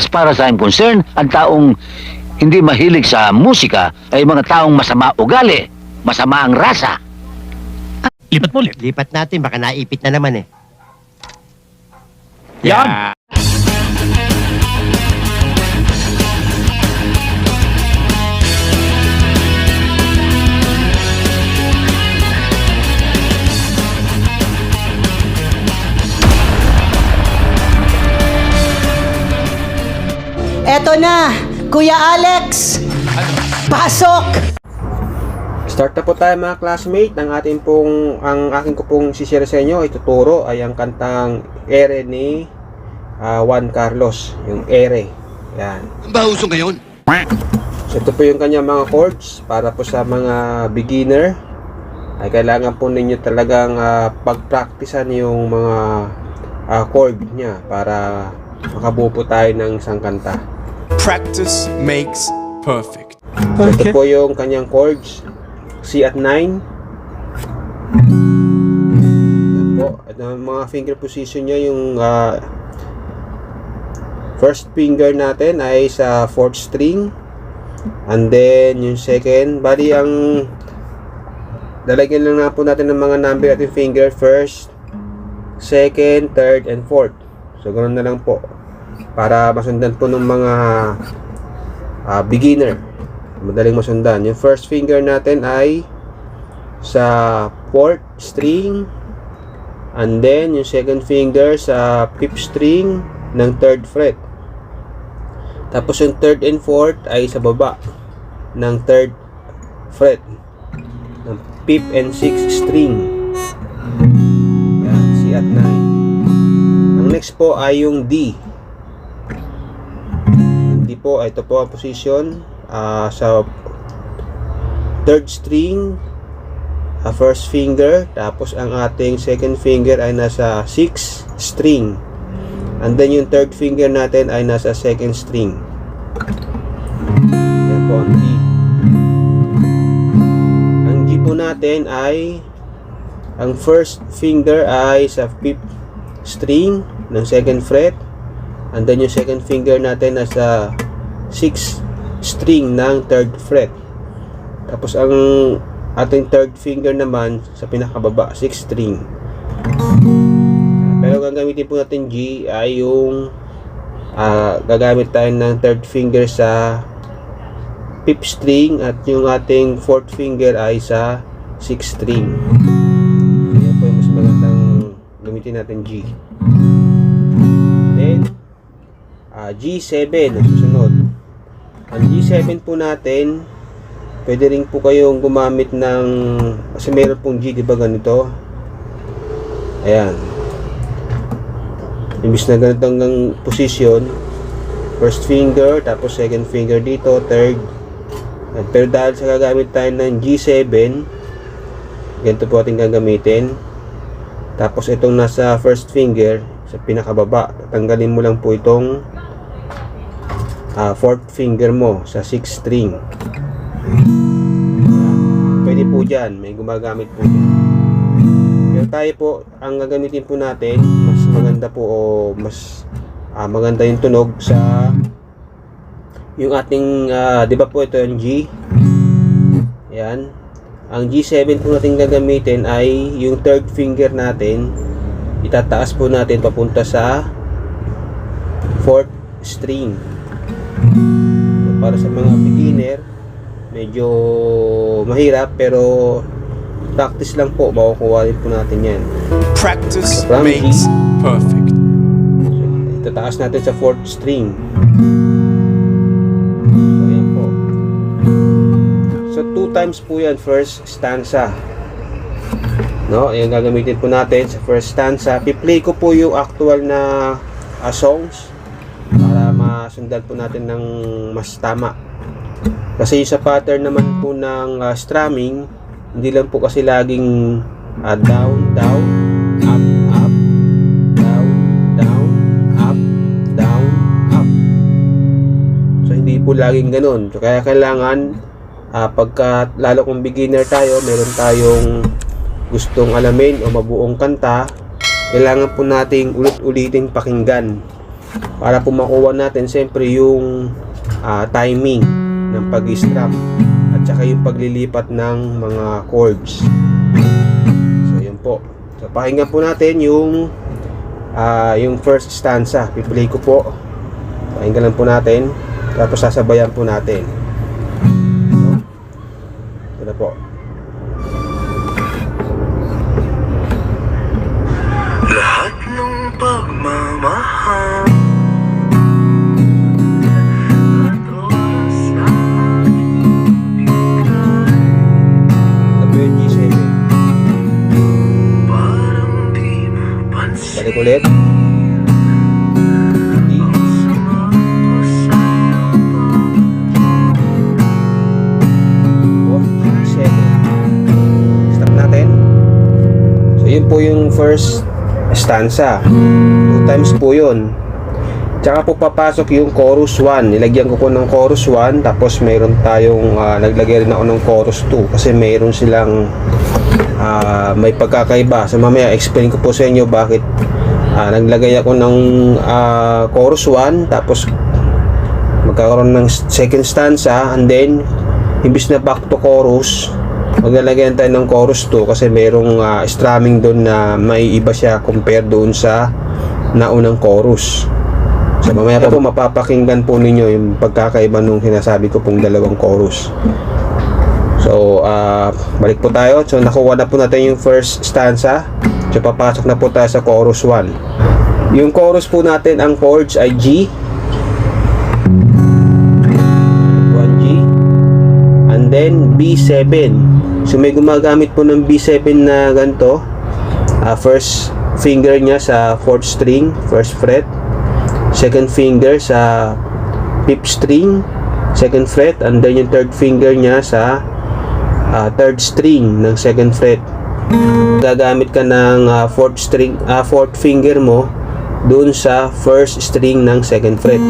As far as I'm concerned, ang taong hindi mahilig sa musika ay mga taong masama ugali, masama ang rasa. Lipat mo ulit. Lipat natin, baka naipit na naman eh. Yan. Eto na, Kuya Alex! Pasok! Start na po tayo mga classmate. Ang ating pong, ang aking ko pong sishare sa inyo, ituturo ay ang kantang Ere ni ah, Juan Carlos. Yung Ere. Yan. Bahuso ngayon. So ito po yung kanyang mga chords para po sa mga beginner. Ay kailangan po ninyo talagang ah, pagpraktisan yung mga ah, chord niya para makabuo po tayo ng isang kanta. Practice makes perfect. So, ito po yung kanyang chords. C at 9. Yan po. At ang mga finger position niya, yung ah, first finger natin ay sa fourth string. And then, yung second, bali ang lalagyan lang na po natin ng mga number at yung finger first, second, third, and fourth. So, ganoon na lang po. Para masundan po ng mga ah, beginner. Madaling masundan. Yung first finger natin ay sa fourth string. And then, yung second finger sa fifth string ng third fret. Tapos yung third and fourth ay sa baba ng third fret. Ng fifth and sixth string. Yan, C at 9. Ang next po ay yung D. Po, ito po ang position ah, sa third string ah, first finger tapos ang ating second finger ay nasa 6 string. And then yung third finger natin ay nasa second string. Yan po ang D ang G po natin ay ang first finger ay sa fifth string ng second fret. And then yung second finger natin nasa 6 string ng third fret. Tapos ang ating third finger naman sa pinakababa, 6 string. Pero gagamitin po natin G ay yung ah, gagamit tayo ng third finger sa fifth string at yung ating fourth finger ay sa 6 string. Yan po yung mas magandang gamitin natin G. Then, ah, G7 ang susunod. Ang G7 po natin, pwede rin po kayong gumamit ng, kasi meron pong G, di ba ganito? Ayan. Imbis na ganito ang position, first finger, tapos second finger dito, third. Pero dahil sa gagamit tayo ng G7, ganito po ating gagamitin. Tapos itong nasa first finger, sa pinakababa, tanggalin mo lang po itong ah, fourth finger mo sa 6 string. Pwede po dyan, may gumagamit po dyan. Pero tayo po, ang gagamitin po natin, mas maganda po o mas ah, maganda yung tunog sa yung ating, ah, di ba po ito yung G? Yan. Ang G7 po natin gagamitin ay yung third finger natin, itataas po natin papunta sa fourth string. So, para sa mga beginner, medyo mahirap pero practice lang po, makukuha din po natin yan. Practice makes perfect. So, itataas natin sa fourth string. So, yan po. So, two times po yan, first stanza. No, yung gagamitin po natin sa first stanza. Pi-play ko po yung actual na ah, songs masundan po natin ng mas tama. Kasi sa pattern naman po ng ah, strumming, hindi lang po kasi laging ah, down, down, up, down, down, up, down, up. So hindi po laging ganun. So kaya kailangan ah, pagka lalo kung beginner tayo, meron tayong gustong alamin o mabuong kanta, kailangan po nating ulit-uliting pakinggan para po makuha natin siyempre yung ah, timing ng pag-strum at saka yung paglilipat ng mga chords. So yun po. So pakinggan po natin yung ah, yung first stanza. Piplay ko po. Pakinggan lang po natin. Tapos sasabayan po natin. Ulit. Yun po yung first stanza. Two times po yun. Tsaka po papasok yung chorus 1. Nilagyan ko po ng chorus 1. Tapos mayroon tayong, ah, naglagay rin ako ng chorus 2. Kasi mayroon silang ah, may pagkakaiba. So mamaya explain ko po sa inyo bakit ah, naglagay ako ng ah, chorus 1. Tapos magkakaroon ng second stanza. And then, imbis na back to chorus, maglalagyan tayo ng chorus 2 kasi mayroong ah, strumming doon na may iba siya compare doon sa naunang chorus. So mamaya po mapapakinggan po ninyo yung pagkakaiba nung sinasabi ko pong dalawang chorus. So, ah, balik po tayo. So, nakuha na po natin yung first stanza. So, papasok na po tayo sa chorus 1. Yung chorus po natin, ang chords ay G. 1G. And then, B7. So, may gumagamit po ng B7 na ganito. Ah, first finger niya sa fourth string, first fret. Second finger sa fifth string, second fret. And then, yung third finger niya sa ah, third string ng second fret. Gagamit ka ng ah, fourth string, ah, fourth finger mo doon sa first string ng second fret.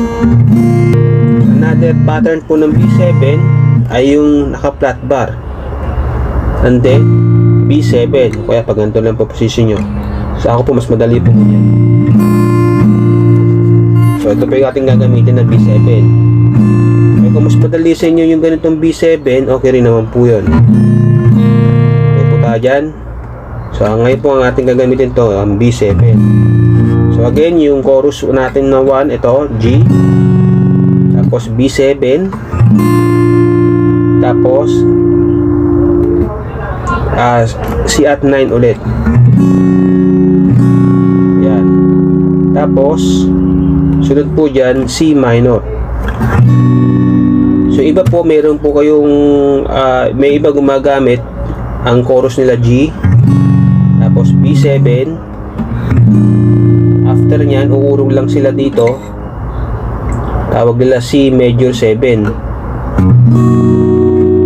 Another pattern po ng B7 ay yung naka-flat bar. And then, B7. Kaya pag ganito lang po position nyo. So ako po mas madali po ganyan. So ito po yung ating gagamitin ng B7. Eh, kung mas madali sa inyo yung ganitong B7, okay rin naman po yun. Okay po tayo dyan. So, ngayon po ang ating gagamitin to, ang B7. So, again, yung chorus natin na 1, ito, G. Tapos, B7. Tapos, ah, C at 9 ulit. Yan. Tapos, sunod po dyan, C minor. So iba po meron po kayong ah, may iba gumagamit ang chorus nila G tapos B7 after nyan uurong lang sila dito. Tawag nila C major 7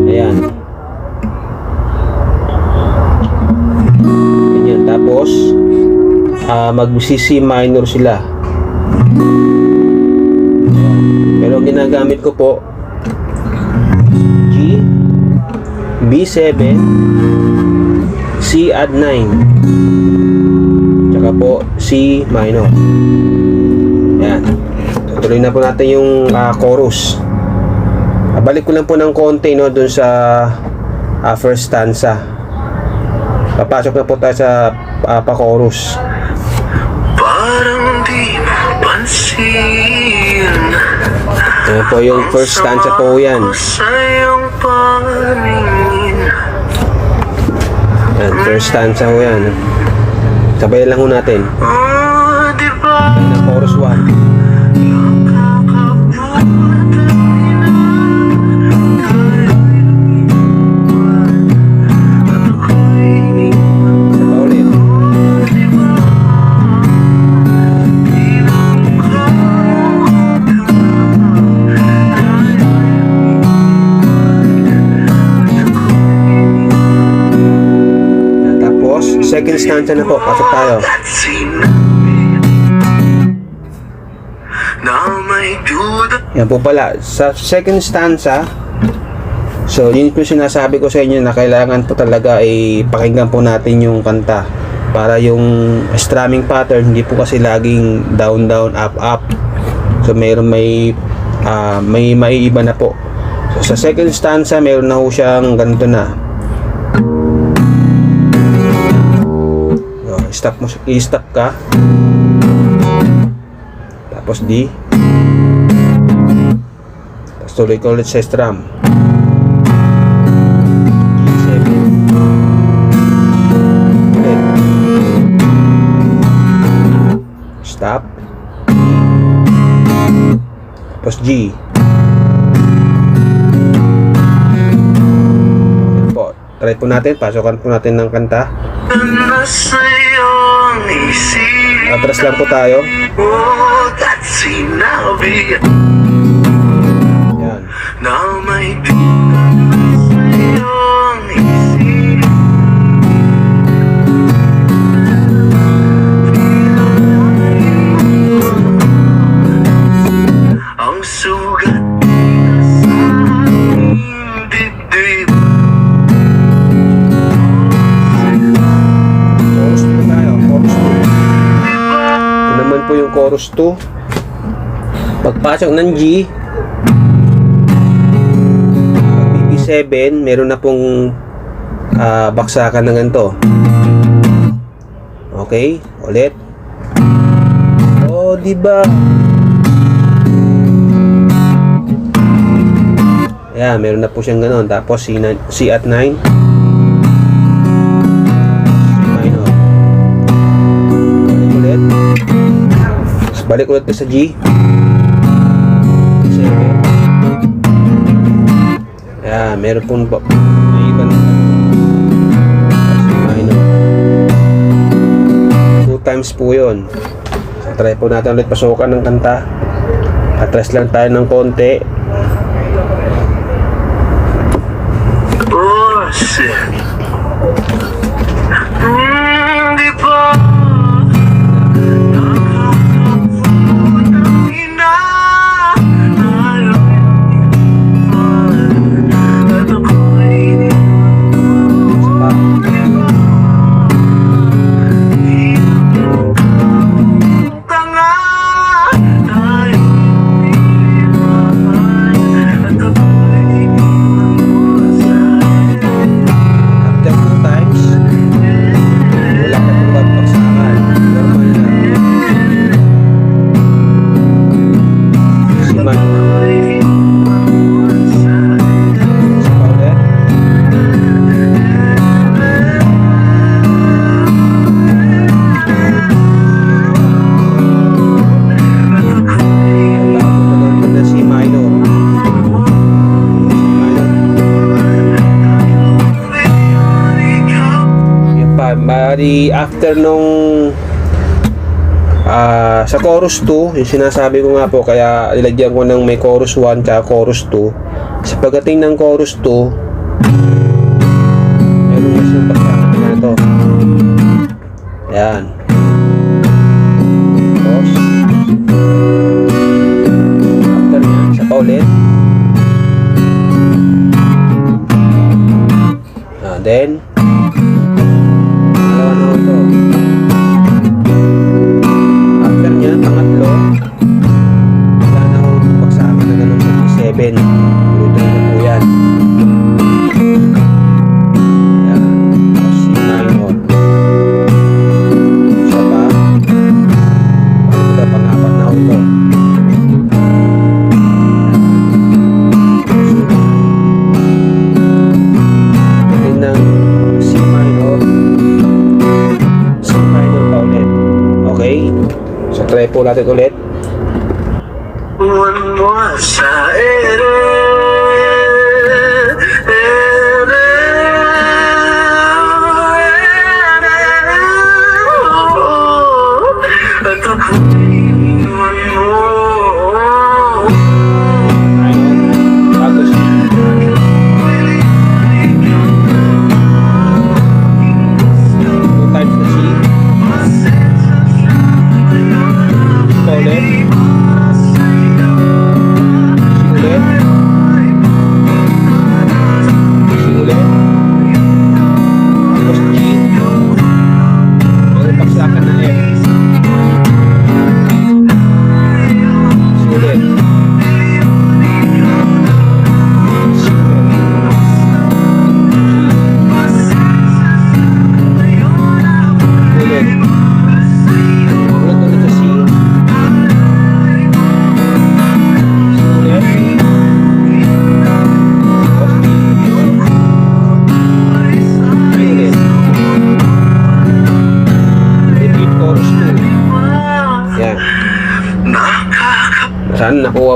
ayan. Ganyan. Tapos ah, mag C minor sila. Pero ginagamit ko po G B7 C add 9 tsaka po C minor. Yan tuloy na po natin yung ah, chorus. Balik ko lang po ng konti no dun sa ah, first stanza. Papasok na po tayo sa ah, pa-chorus. Parang di pansin yan po yung first stanza po yan. Ko sa iyong paningin. Yan first stanza po yan sabayan lang ho natin. Oh, stanza na po. Pasok tayo. Yan po pala. Sa second stanza, so yun po sinasabi ko sa inyo na kailangan po talaga ay pakinggan po natin yung kanta para yung strumming pattern hindi po kasi laging down down up up So mayroon may ah, may maiiba na po. So sa second stanza mayroon na ho siyang ganito na. Oh, stop mo i-stop ka. Tapos D. Tapos tuloy ko ulit sa strum. G7. Ulit. Stop. Tapos G. Try po natin. Pasokan po natin ng kanta. Atras lang po tayo. Oh, at sinabi Yan. Na 2. Pagpasok ng G, pag BB7, meron na pong ah, baksakan ng ganito. Okay, ulit. Oh, di ba? Ayan, meron na po siyang ganon. Tapos C, C at 9. Balik ulit sa G. C7. Ayan, meron pong ba- may iba na minor. Two times po yun. So, try po natin ulit pasukan ng kanta. Atras lang tayo ng konti. Bali after nung ah sa chorus 2, yung sinasabi ko nga po, kaya ilagyan ko ng may chorus 1 tsaka chorus 2. Sa pagdating ng chorus 2,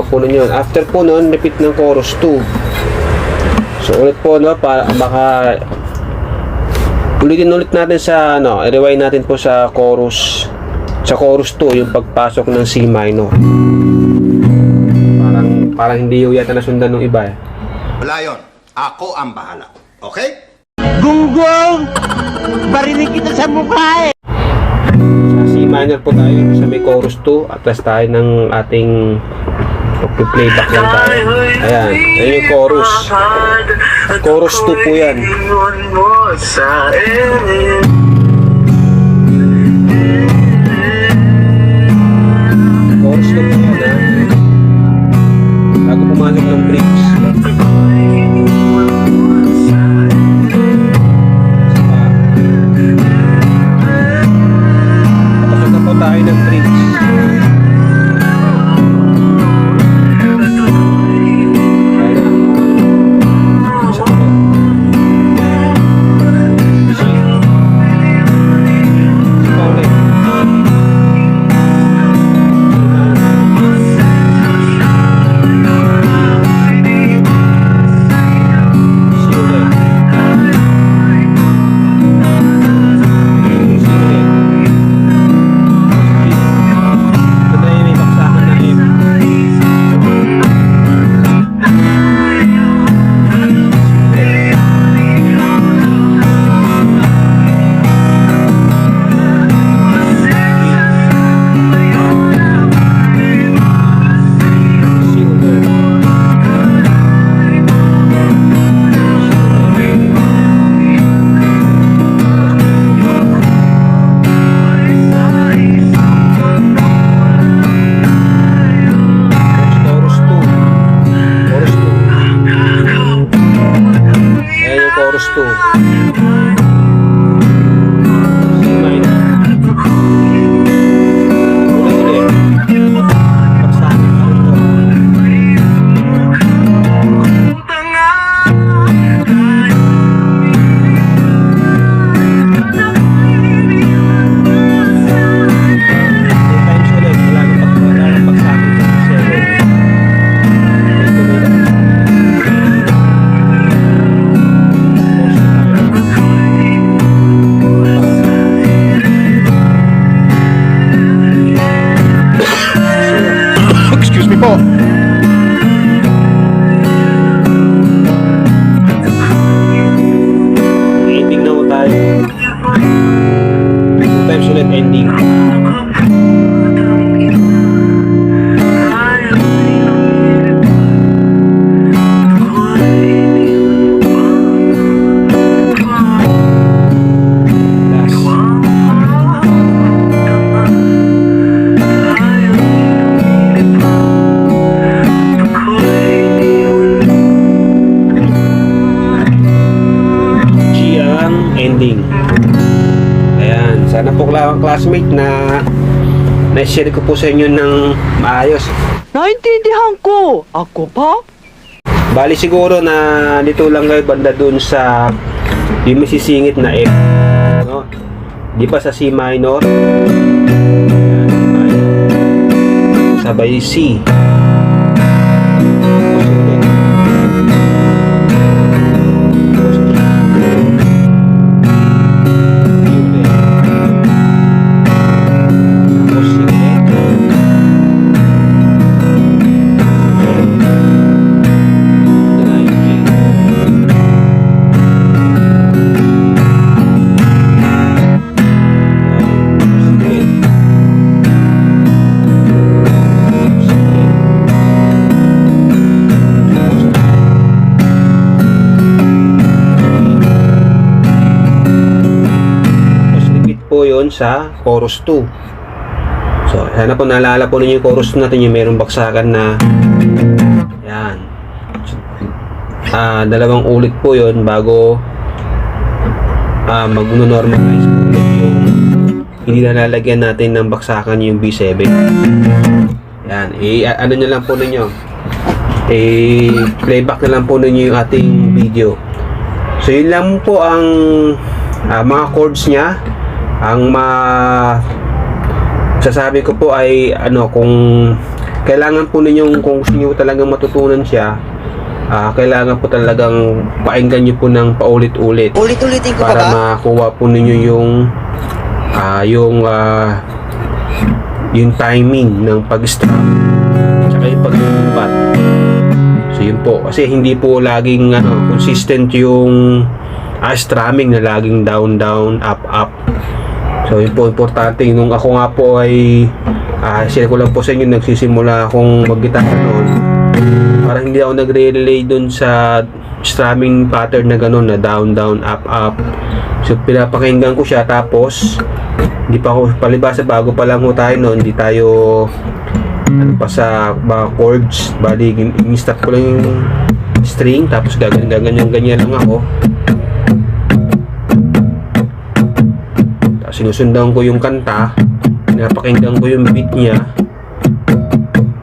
po yun. After po nun, repeat ng chorus 2. So ulit po no, para baka ulitin ulit natin sa ano, i-rewind natin po sa chorus sa chorus 2 yung pagpasok ng C minor. Parang parang hindi yung yata nasundan ng iba eh. Wala yun. Ako ang bahala. Okay? Gunggong! Barinig kita sa mukha eh! Sa C minor po tayo sa may chorus 2 at tayo ng ating playback lang tayo. Ayan, ayan yung chorus. Chorus 2 po yan. Chorus 2 po yan. Bago pumasok ng bridge. Classmate na na-share ko po sa inyo ng maayos. Naintindihan ko. Ako pa? Bali siguro na dito lang kayo banda dun sa di masisingit na F. No? Di ba sa C minor? Ayan, C minor. Sabay C. sa chorus 2. So, sana po naalala po ninyo yung chorus natin yung merong baksakan na yan. Ah, dalawang ulit po yun bago ah mag-normalize yung hindi na lalagyan natin ng baksakan yung B7. Yan, i ano nyo lang po ninyo. I-playback na lang po ninyo yung ating video. So yun lang po ang ah, mga chords niya. Ang ma sasabi ko po ay ano kung kailangan po ninyong kung gusto niyo talagang matutunan siya, ah, kailangan po talagang painggan niyo po ng paulit-ulit Ulit-ulitin ko para makuha po ninyo yung ah, yung ah, yung timing ng pag-strum tsaka yung pag-bat. So yun po kasi hindi po laging ano, consistent yung ah, strumming na laging down down up up. So yun po importante nung ako nga po ay ah, share ko lang po sa inyo nagsisimula akong mag-gitara noon. Parang hindi ako nagre-relay dun sa strumming pattern na gano'n na down down up up. So pinapakinggan ko siya tapos hindi pa ako palibasa bago pa lang ho tayo noon, hindi tayo ano pa sa mga chords, bali in-start ko lang yung string tapos gaganyan ganyan ganyan lang ako. Sinusundan ko yung kanta, pinapakinggan ko yung beat niya.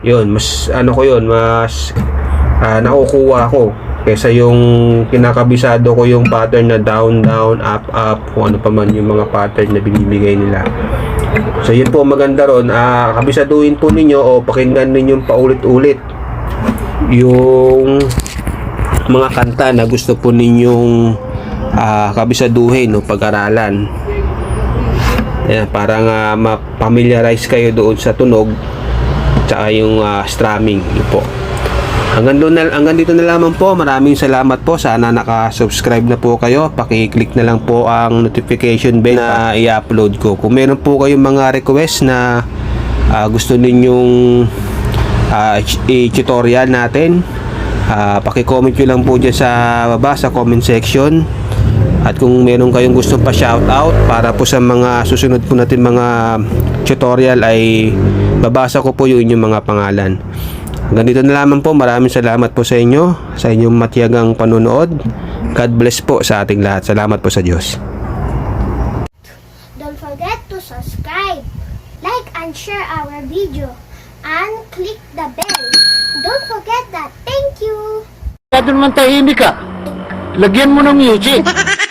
Yun, mas ano ko yun, mas ah, nakukuha ko kaysa yung kinakabisado ko yung pattern na down down up up kung ano pa man yung mga pattern na binibigay nila. So yun po maganda ron. Ah, kabisaduhin po ninyo o pakinggan ninyo paulit-ulit yung mga kanta na gusto po ninyong ah, kabisaduhin o pag-aralan Ayan, para nga ma-familiarize kayo doon sa tunog tsaka yung ah, strumming yun po Hanggang, doon na, hanggang dito na lamang po. Maraming salamat po. Sana naka-subscribe na po kayo. Paki-click na lang po ang notification bell na i-upload ko. Kung meron po kayong mga request na ah, gusto ninyong ah, i-tutorial natin, ah, paki-comment nyo lang po dyan sa baba sa comment section. At kung meron kayong gustong pa shoutout para po sa mga susunod po natin mga tutorial ay babasa ko po yung inyong mga pangalan. Hanggang dito na lamang po. Maraming salamat po sa inyo, sa inyong matiyagang panonood. God bless po sa ating lahat. Salamat po sa Diyos. Don't forget to subscribe, like and share our video, and click the bell. Don't forget that. Thank you! Kaya naman tahimik ka. Lagyan mo ng music.